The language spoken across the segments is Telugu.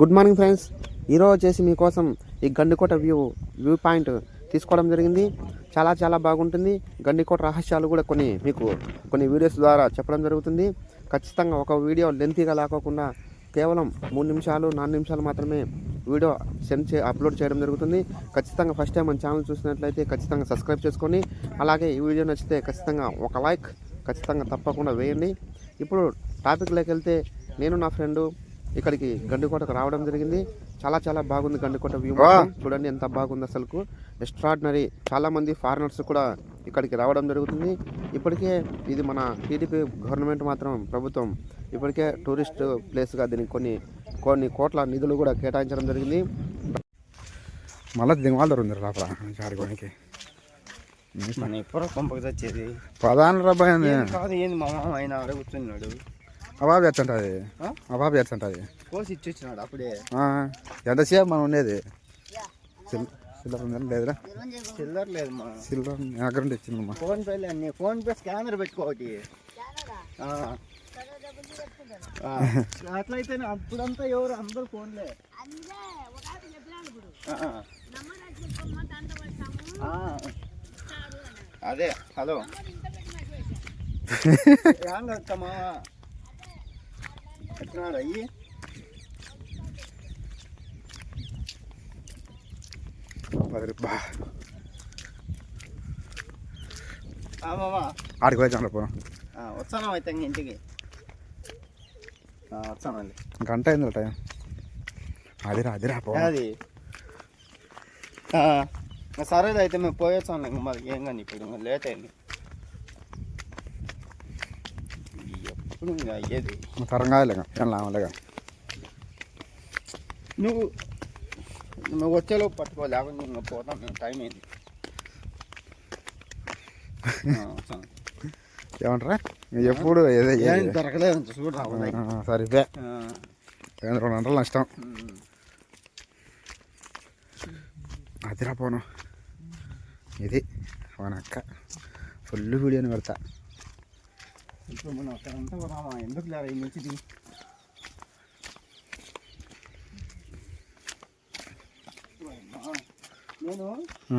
గుడ్ మార్నింగ్ ఫ్రెండ్స్ ఈరోజు వచ్చేసి మీకోసం ఈ గండికోట వ్యూ వ్యూ పాయింట్ తీసుకోవడం జరిగింది. చాలా చాలా బాగుంటుంది. గండికోట రహస్యాలు కూడా కొన్ని మీకు కొన్ని వీడియోస్ ద్వారా చెప్పడం జరుగుతుంది. ఖచ్చితంగా ఒక వీడియో లెంతీగా లేకోకుండా కేవలం మూడు నిమిషాలు నాలుగు నిమిషాలు మాత్రమే వీడియో సెండ్ చే అప్లోడ్ చేయడం జరుగుతుంది. ఖచ్చితంగా ఫస్ట్ టైం మన ఛానల్ చూసినట్లయితే ఖచ్చితంగా సబ్స్క్రైబ్ చేసుకొని అలాగే ఈ వీడియో నచ్చితే ఖచ్చితంగా ఒక లైక్ ఖచ్చితంగా తప్పకుండా వేయండి. ఇప్పుడు టాపిక్లోకి వెళ్తే నేను నా ఫ్రెండు ఇక్కడికి గండికోటకు రావడం జరిగింది. చాలా చాలా బాగుంది గండికోట వ్యూ. చూడండి ఎంత బాగుంది అసలుకు. ఎక్స్ట్రాడినరీ చాలా మంది ఫారినర్స్ కూడా ఇక్కడికి రావడం జరుగుతుంది. ఇప్పటికే ఇది మన టీడీపీ గవర్నమెంట్ మాత్రం ప్రభుత్వం ఇప్పటికే టూరిస్ట్ ప్లేస్గా దీనికి కొన్ని కొన్ని కోట్ల నిధులు కూడా కేటాయించడం జరిగింది. మళ్ళీ లోపల ఎప్పుడు పంపక తెచ్చేది ప్రధాన రబ్బాయి ఏం కాదు ఏంది మా మామ ఆయన కూర్చున్నాడు. అబాబు ఎచ్చంటది ఆ? అబాబు ఎచ్చంటది కోసి ఇచ్చొచ్చినాడు అప్పుడే. ఎంతసేపు మనం ఉండేది? సిల్- సిల్లర్ ఉందని లేదురా. చిల్లర లేదు మా. సిల్లర్ దగ్గర ఉండి ఇచ్చిందమ్మా ఫోన్ పే అన్ని ఫోన్ పే స్కానర్ పెట్టుకోటి. అట్లయితే అప్పుడంతా ఎవరు అందరు ఫోన్లే. అదే హలో. యాంగక్క మామ ఎట్లా అయ్యి ఆడికి వచ్చాను ఆ, వస్తాను అయితే ఇంక ఇంటికి ఆ, వస్తానండి గంట అయింది టైం అదిరా అదిరా పో అది ఆ, సరేలే అయితే మేము పోయొచ్చాను మరి ఏం కానీ ఇప్పుడు లేట్ అయింది తరంగా లేక నువ్వు నువ్వు వచ్చేలోపు పట్టుకో లేకుండా ఇంకా పోతాం మేము టైం అయింది. ఏమంటారా ఎప్పుడు ఏదో ఏం దొరకలేదు అంత చూడు రావాలి సరే ఇదే రెండు గంటలు నష్టం అదిరా పోను ఇది మన అక్క ఫుల్ వీడియోని పెడతా ఇప్పుడు మనం అక్కడంతా రామా ఎందుకు లేరా ఈ నుంచి దిగి నేను.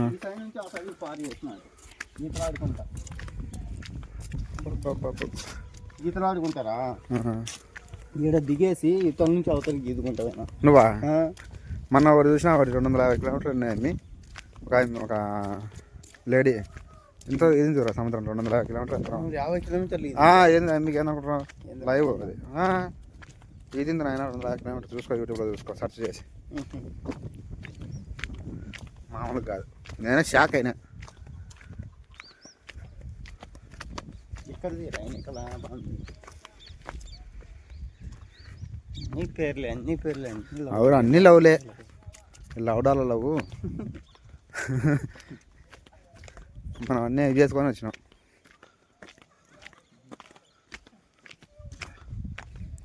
ఈ సైడ్ నుంచి ఆ సైడ్ పారి చేస్తున్నాను ఈతలు ఆడుకుంటా. ఈతలు ఆడుకుంటారా? ఈడ దిగేసి ఇతల నుంచి అవతలకి ఈదుకుంటా నువ్వా? మొన్న ఒకటి చూసినా ఒకటి రెండు వందల యాభై కిలోమీటర్లు ఉన్నాయని ఒక ఒక లేడీ ఎంతో ఇది చూరా సముద్రం? రెండు వందల కిలోమీటర్లు? యాభై కిలోమీటర్లు ఏంది మీకు ఏమనుకుంటున్నావు? లైవ్ అది ఇది నాయన రెండు వందల కిలోమీటర్ చూసుకో యూట్యూబ్లో చూసుకో సెర్చ్ చేసి. మామూలుగా కాదు. నేనే షాక్ అయినా. ఇక్కడది రైనికల బాగుంది. అన్ని పేర్లే అన్ని పేర్లే లవ్. అవును అన్నీ లవ్లే. లవ్డాల లవ్ మనం అన్నీ ఇవి చేసుకొని వచ్చినాం.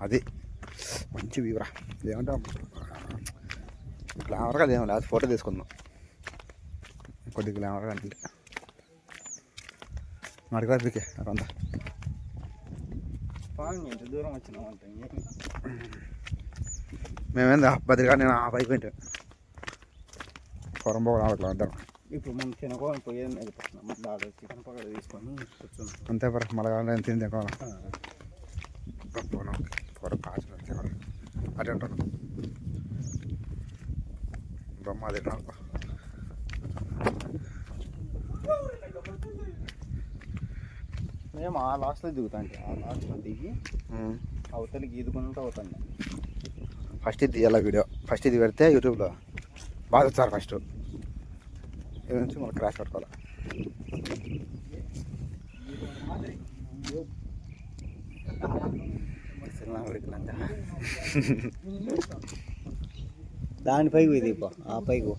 అది మంచి వ్యూరా ఏమంటాం గ్లామర్గా అదేమో లేదు ఫోటో తీసుకుందాం. కొద్ది గ్లామర్గా అంటే మడిగా పీకే ఎంత దూరం వచ్చినావు అంటే. మేమేందా బదిరిగా నేను ఆ పైకి పోయింటే పొరంబో రావట్లేదు అందరం ఇప్పుడు మనం తినకోని పోయేది అయిపోతున్నాం దాడు చికెన్ పకోడ తీసుకొని కూర్చున్నాం. అంతే పర మళ్ళీ తింది కావాలి ఆ. పోను. పొర కాచు అటు ఉంటాను బొమ్మ నాకు మేము ఆ లాస్ట్లో దిగుతాం ఆ లాస్ట్లో దిగి అవతలికి ఈదుకుంటూ అవుతాం ఫస్ట్ ఇది తీయాల వీడియో? ఫస్ట్ ఇది పెడితే యూట్యూబ్లో బాగా వచ్చారు ఫస్ట్ ఇది నుంచి మళ్ళీ క్రాష్ పెట్టుకోవాలి దానిపైకి ఇది ఆ పైకి